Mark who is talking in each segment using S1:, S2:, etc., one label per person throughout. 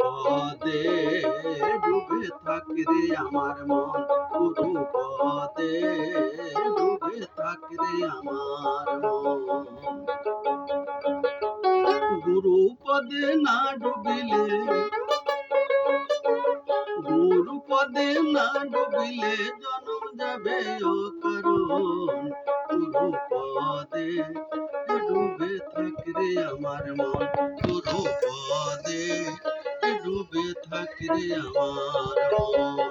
S1: পদে ডুবে থাকি আমার মন গুরু পদে ডুবে থাকি আমার মন। গুরু পদে না ডুবিলে না ডুবিলে জনম যাবে অকারণ গুরু পদে ডুবে থাকরে আমার মন। গুরু পদে ডুবে থাকরে আমার মন।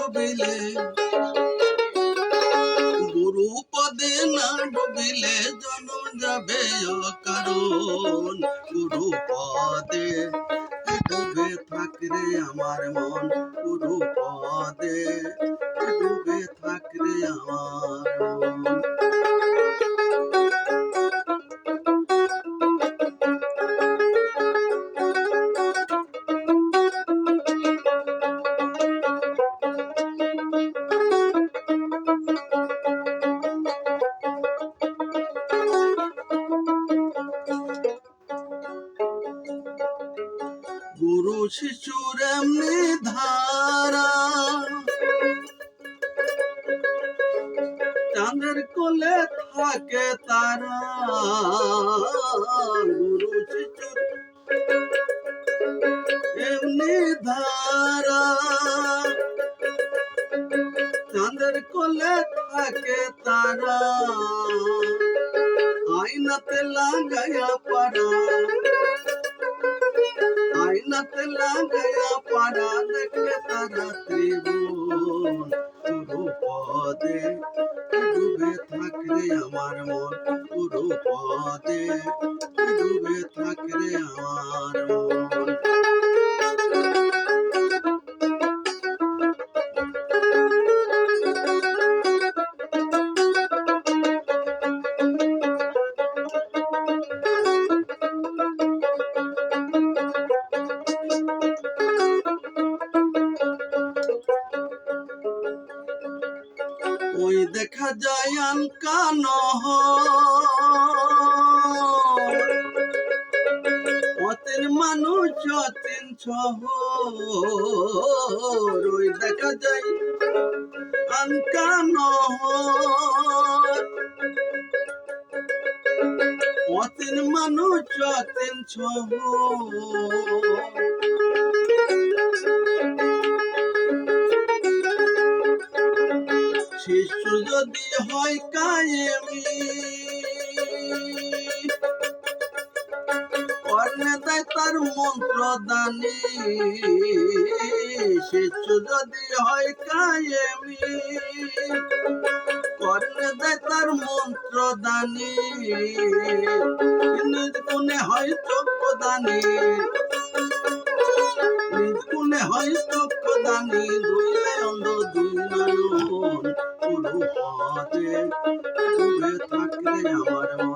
S1: ডুবিলে। গুরু পদে না ডুবিলে জনম যাবে কারণ গুরু পদে ডুবে থাকরে আমার মন। গুরু পদে ডুবে থাকরে আমার মন। শিশুর এমনি ধারা। চাঁদের কোলে থাকে তারা। গুরু শিশুর এমনি ধারা। চাঁদের কোলে থাকে তারা। আইনাতে লাগাইয়া পারা আইনাতে লাগাইয়া পারা দেখলে তারা ত্রিভুবন গুরু পদে ডুবে থাকলে আমার মন গুরু পদে ডুবে থাকলে আমার মন দেখা যায় আনকান অতের মানুষ অতেন ওই দেখা যায় আনকান অতেন মানুষ অতেন শহর শিশু যদি হয় কায়েমি, কর্ণে দেয় তার মন্ত্র দানি শিশু যদি হয় কায়েমি, কর্ণে দেয় তার মন্ত্র দানি গুণে হয় চক্র দানি গুণে হয় চক্র দানি দুই থাকলে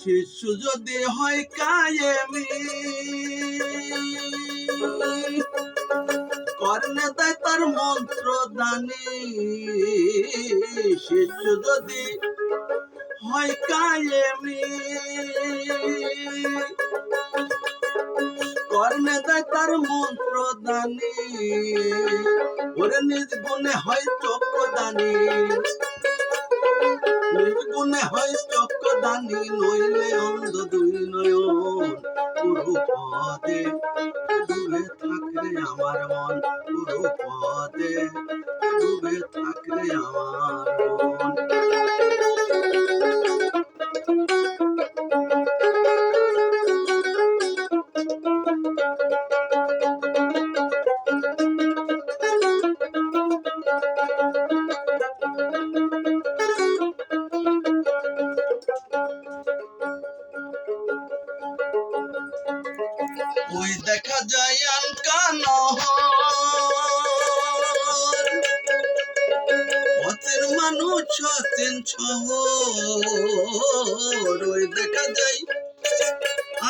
S1: শিশু যদি হয় কায়েমি, কর্ণে দেয় তার মন্ত্র দানি শিশু যদি হয় কায়েমি, কর্ণে দেয় তার মন্ত্র দানি ওরে নিজ গুণে হয় চক্র দানি নির্গুণে হয় চক্র দানি নইলে অন্ধ দুই নয়ন গুরু পদে ডুবে থাকলে আমার মন গুরু পদে ডুবে থাকলে আমার মন। নহর পথের মানুষ হতেন শহর দেখা যায়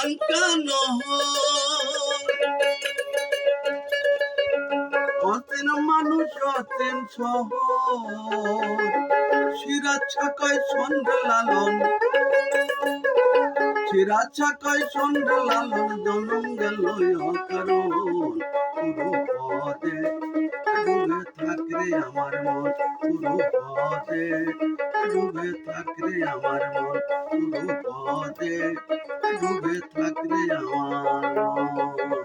S1: আনকা নহর। মানুষ হতেন শহর, সিরাজ ছাকায় সন্ধ্যা লালন। সিরাজ ছাকায় সন্ধ্যা লালন, জনম গেল কারণ পুরো পথে। ডুবে থাকরে আমার মন পুরো পথে। ডুবে থাকরে আমার মন পুরো পথে। ডুবে থাকরে আমার মন।